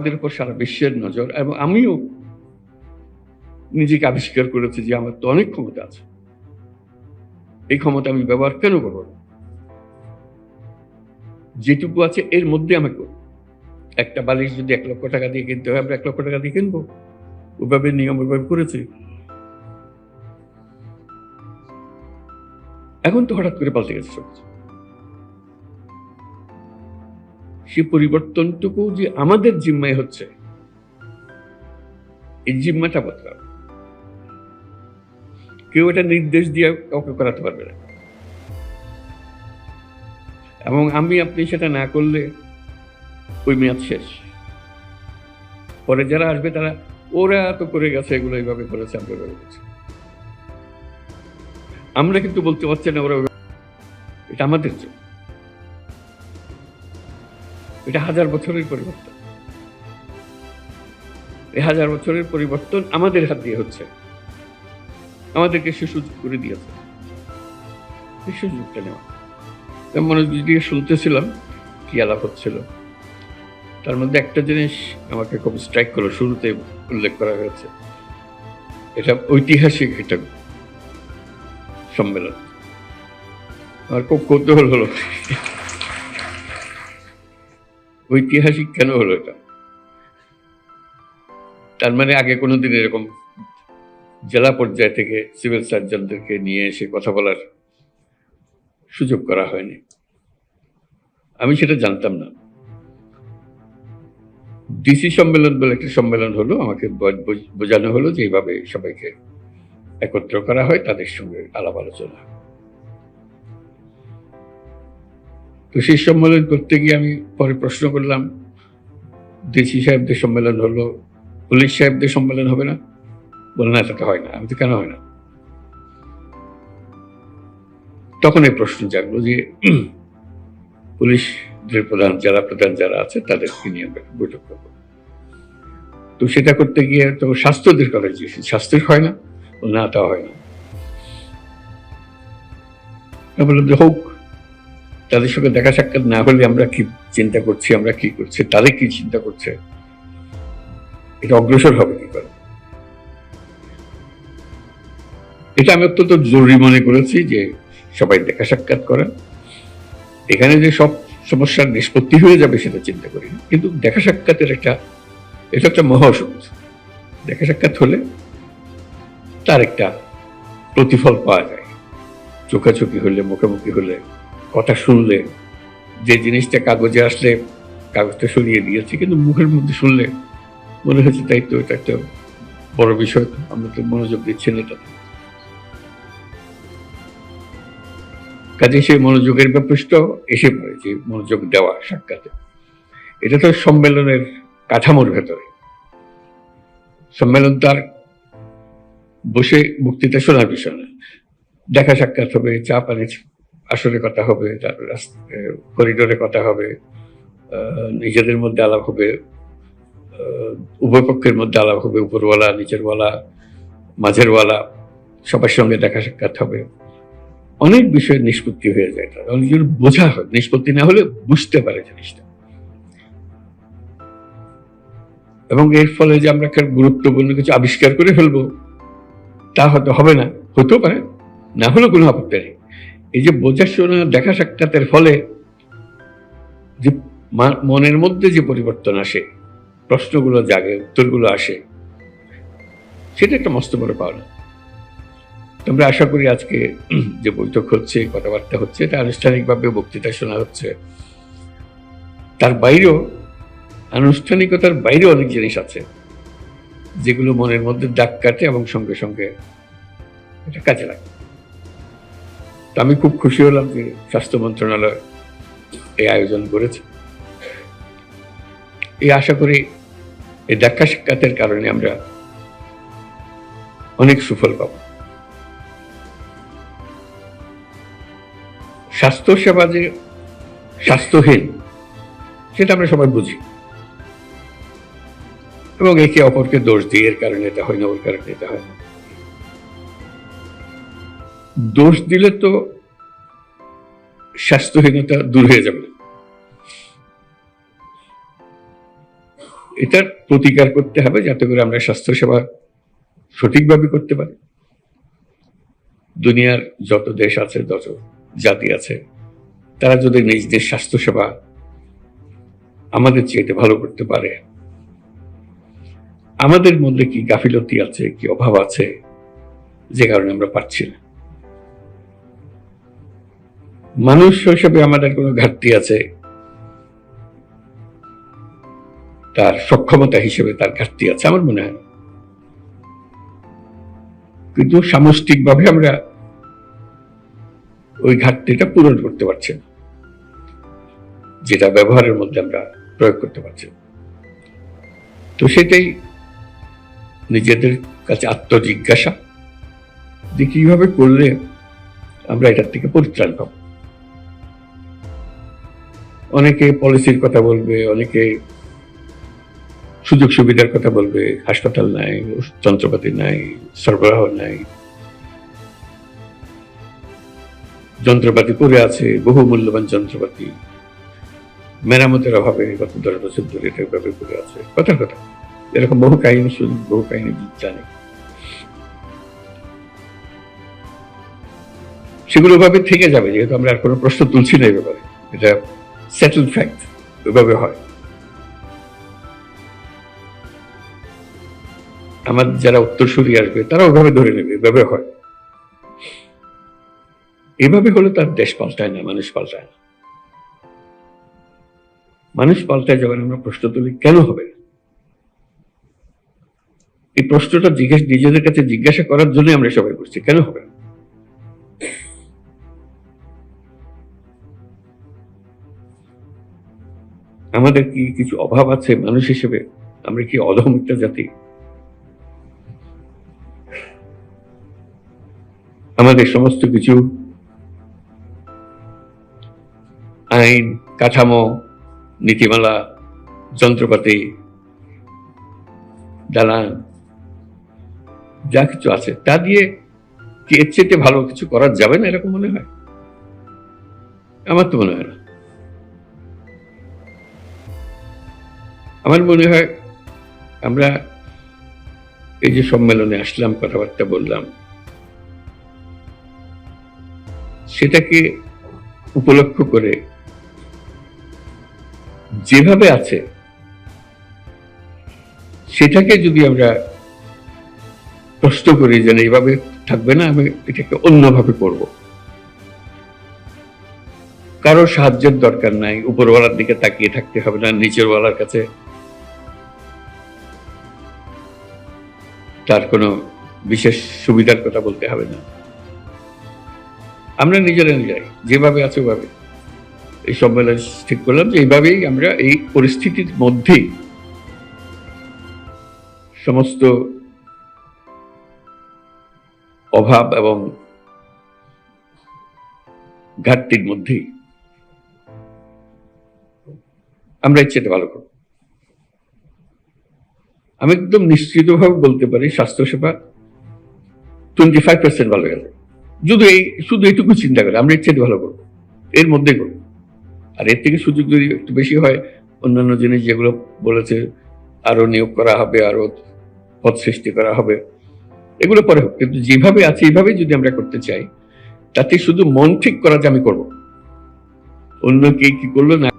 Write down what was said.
আমাদের উপর সারা বিশ্বের নজর এবং আমিও নিজেকে আবিষ্কার করেছি যে আমার তো অনেক ক্ষমতা আছে। এই ক্ষমতা আমি ব্যবহার কেন করব? যেটুকু আছে এর মধ্যে আমি করব। একটা বালিশ যদি এক লক্ষ টাকা দিয়ে কিনতে হয়, আমরা এক লক্ষ টাকা দিয়ে কিনবো। ওইভাবে নিয়ম ওইভাবে করেছি। এখন তো হঠাৎ করে পাল্টে গেছে সবকিছু। সে পরিবর্তনটুকু যে আমাদের জিম্মায় হচ্ছে, এই জিম্মাটা বদলাও কেউ এটা নির্দেশ দিয়ে কাউকে করাতে পারবে না। এবং আমি, আপনি সেটা না করলে ওই মেয়াদ শেষ। পরে যারা আসবে তারা, ওরা তো করে গেছে এগুলো এইভাবে করেছে, আমরা এভাবে করেছি। আমরা কিন্তু বলতে পারছি না ওরা এটা আমাদের জন্য। এটা হাজার বছরের পরিবর্তন। এই হাজার বছরের পরিবর্তন আমাদের হাত দিয়ে হচ্ছে। আমাদেরকে সে সুযোগ করে দিয়েছে। এই সুযোগটা নেওয়া। মনোযোগ দিয়ে শুনতেছিলাম, কি আলাপ হচ্ছিল। তার মধ্যে একটা জিনিস আমাকে খুব স্ট্রাইক করল, শুরুতে উল্লেখ করা হয়েছে। এটা ঐতিহাসিক একটা সম্মেলন। আমার খুব কৌতূহল হলো। ঐতিহাসিক কেন হলো এটা? তার মানে আগে কোনোদিন এরকম জেলা পর্যায় থেকে সিভিল সার্জনদেরকে নিয়ে এসে কথা বলার সুযোগ করা হয়নি। আমি সেটা জানতাম না। ডিসি সম্মেলন বলে একটা সম্মেলন হলো, আমাকে বোঝানো হলো যে এইভাবে সবাইকে একত্র করা হয়, তাদের সঙ্গে আলাপ আলোচনা তো সেই সম্মেলন করতে গিয়ে আমি পরে প্রশ্ন করলাম দেশি সাহেবদের সম্মেলন হলো, পুলিশ সাহেবদের সম্মেলন হবে না? বললেন, না, সেটা হয় না। আমি তো কেন হয় না? তখন এই প্রশ্ন জাগলো যে, পুলিশদের প্রধান যারা প্রধান যারা আছে, তাদেরকে নিয়ে বৈঠক করব। তো সেটা করতে গিয়ে তো স্বাস্থ্যদের কথা জিজ্ঞেস স্বাস্থ্যের হয় না? না, তা হয় না। বললাম যে, হোক। তাদের সঙ্গে দেখা সাক্ষাৎ না হলে আমরা কি চিন্তা করছি, আমরা কি করছি, তাদের কি চিন্তা করছে? এটা অগ্রসর হবে কি করে? এটা আমি অত্যন্ত জরুরি মনে করেছি যে সবাই দেখা সাক্ষাৎ করা এখানে যে সব সমস্যার নিষ্পত্তি হয়ে যাবে সেটা চিন্তা করি। কিন্তু দেখা সাক্ষাতের একটা, এটা একটা মহা ওষুধ দেখা সাক্ষাৎ হলে তার একটা প্রতিফল পাওয়া যায়। চোখাচোখি হলে, মুখোমুখি হলে কথা শুনলে, যে জিনিসটা কাগজে আসলে কাগজটা সরিয়ে দিয়েছি, কিন্তু মুখের মধ্যে শুনলে মনে হচ্ছে তাই তো, এটা একটা বড় বিষয়, আমরা তো মনোযোগ দিচ্ছেন এটা। কাজে সেই মনোযোগের ব্যাপৃষ্ট এসে পড়ে যে মনোযোগ দেওয়া সাক্ষাতে এটা তো সম্মেলনের কাঠামোর ভেতরে। সম্মেলন তার বসে বক্তৃতা শোনার বিষয় না। দেখা সাক্ষাৎ হবে, চা পানির আসরে কথা হবে তারপর করিডোরে কথা হবে নিজেদের মধ্যে আলাপ হবে উভয় পক্ষের মধ্যে আলাপ হবে, উপরওয়ালা, নিচেরওয়ালা, মাঝেরওয়ালা, সবার সঙ্গে দেখা সাক্ষাৎ হবে। অনেক বিষয়ের নিষ্পত্তি হয়ে যায় তার। অনেক কিছু বোঝা হয়। নিষ্পত্তি না হলে বুঝতে পারে জিনিসটা। এবং এর ফলে যে আমরা একটা গুরুত্বপূর্ণ কিছু আবিষ্কার করে ফেলব, তা হয়তো হবে না। হতেও পারে। না হলেও কোনো আপত্তি নেই। এই যে বোঝা শোনা, দেখা সাক্ষাতের ফলে যে মনের মধ্যে যে পরিবর্তন আসে, প্রশ্নগুলো জাগে, উত্তরগুলো আসে, সেটা একটা মস্ত বড় পাওনা। আমরা আশা করি আজকে যে বৈঠক হচ্ছে, কথাবার্তা হচ্ছে, এটা আনুষ্ঠানিকভাবে বক্তৃতা শোনা হচ্ছে। তার বাইরেও, আনুষ্ঠানিকতার বাইরে অনেক জিনিস আছে, যেগুলো মনের মধ্যে দাগ কাটে এবং সঙ্গে সঙ্গে এটা কাজে লাগে। আমি খুব খুশি হলাম যে স্বাস্থ্য মন্ত্রণালয় এই আয়োজন করেছে। এই আশা করি এই দেখা সাক্ষাতের কারণে আমরা অনেক সুফল পাবো। স্বাস্থ্য সেবা যে স্বাস্থ্যহীন, সেটা আমরা সবাই বুঝি। এবং একে অপরকে দোষ দিই এর কারণে এটা হয় না, ওর কারণে এটা হয় না। দোষ দিলে তো স্বাস্থ্যহীনতা দূর হয়ে যাবে। এটার প্রতিকার করতে হবে যাতে করে আমরা স্বাস্থ্যসেবা সঠিকভাবে করতে পারি দুনিয়ার যত দেশ আছে, যত জাতি আছে, তারা যদি নিজেদের স্বাস্থ্যসেবা আমাদের চেয়ে ভালো করতে পারে, আমাদের মধ্যে কি গাফিলতি আছে, কি অভাব আছে, যে কারণে আমরা পাচ্ছি না মানুষ হিসেবে আমাদের কোনো ঘাটতি আছে, তার সক্ষমতা হিসেবে তার ঘাটতি আছে, আমার মনে হয়। কিন্তু সামষ্টিকভাবে আমরা ওই ঘাটতিটা পূরণ করতে পারছি না, যেটা ব্যবহারের মধ্যে আমরা প্রয়োগ করতে পারছি তো সেটাই নিজেদের কাছে আত্মজিজ্ঞাসা যে কীভাবে করলে আমরা এটার থেকে পরিত্রাণ পাবো অনেকে পলিসির কথা বলবে, অনেকে সুযোগ সুবিধার কথা বলবে, হাসপাতাল নাই, যন্ত্রপাতি নাই, সরবরাহ নাই। যন্ত্রপাতি পড়ে আছে, বহু মূল্যবান যন্ত্রপাতি। মেরামতের অভাবে গত দশ বছর ধরে এটা এভাবে পড়ে আছে। কথার কথা, এরকম বহু কাহিনী শুনি, বহু কাহিনী জানি। সেগুলো ভাবে থেকে যাবে, যেহেতু আমরা আর কোনো প্রশ্ন তুলছি না এই ব্যাপারে। এটা সেটেল ফ্যাক্ট ওইভাবে হয় আমার যারা উত্তরসূরি আসবে, তারা ওইভাবে ধরে নেবে, এভাবে হয় এভাবে হলে তার দেশ পাল্টায় না, মানুষ পাল্টায় না মানুষ পাল্টায় যখন আমরা প্রশ্ন তুলি, কেন হবে? এই প্রশ্নটা জিজ্ঞেস নিজেদের কাছে জিজ্ঞাসা করার জন্য আমরা সবাই করছি, কেন হবে না? আমাদের কি কিছু অভাব আছে মানুষ হিসেবে? আমরা কি অধম একটা জাতি? আমাদের সমস্ত কিছু আইন, কাঠামো, নীতিমালা, যন্ত্রপাতি, দালান, যা কিছু আছে, তা দিয়ে কি এর চেয়ে ভালো কিছু করা যাবে না এরকম মনে হয়? আমার তো মনে হয় না। আমার মনে হয় আমরা এই যে সম্মেলনে আসলাম কথাবার্তা বললাম সেটাকে উপলক্ষ করে যেভাবে আছে সেটাকে যদি আমরা প্রশ্ন করি যে না, এইভাবে থাকবে না আমি এটাকে অন্যভাবে করব। কারও সাহায্যের দরকার নাই উপরওয়ালার দিকে তাকিয়ে থাকতে হবে না নিচের ওয়ালার কাছে তার কোনো বিশেষ সুবিধার কথা বলতে হবে না। আমরা নিজেরা নিজেরাই যেভাবে আছে ওভাবে। এই সম্মেলন ঠিক করলাম যে এইভাবেই আমরা এই পরিস্থিতির মধ্যেই সমস্ত অভাব এবং ঘাটতির মধ্যেই আমরা ইচ্ছেটা ভালো করব। আমি একদম নিশ্চিতভাবে বলতে পারি স্বাস্থ্যসেবা টোয়েন্টি ফাইভ পার্সেন্ট ভালো গেল। শুধু এই, শুধু এইটুকু চিন্তা করে, আমরা চেয়ে ভালো করব। এর মধ্যে করব। আর এর থেকে সুযোগ যদি একটু বেশি হয়, অন্যান্য জিনিস যেগুলো বলেছে, আরও নিয়োগ করা হবে, আরও পদ সৃষ্টি করা হবে, এগুলো পরে হোক। কিন্তু যেভাবে আছে, এইভাবেই যদি আমরা করতে চাই, তাতে শুধু মন ঠিক করা যে আমি করব। অন্য কে কি করল না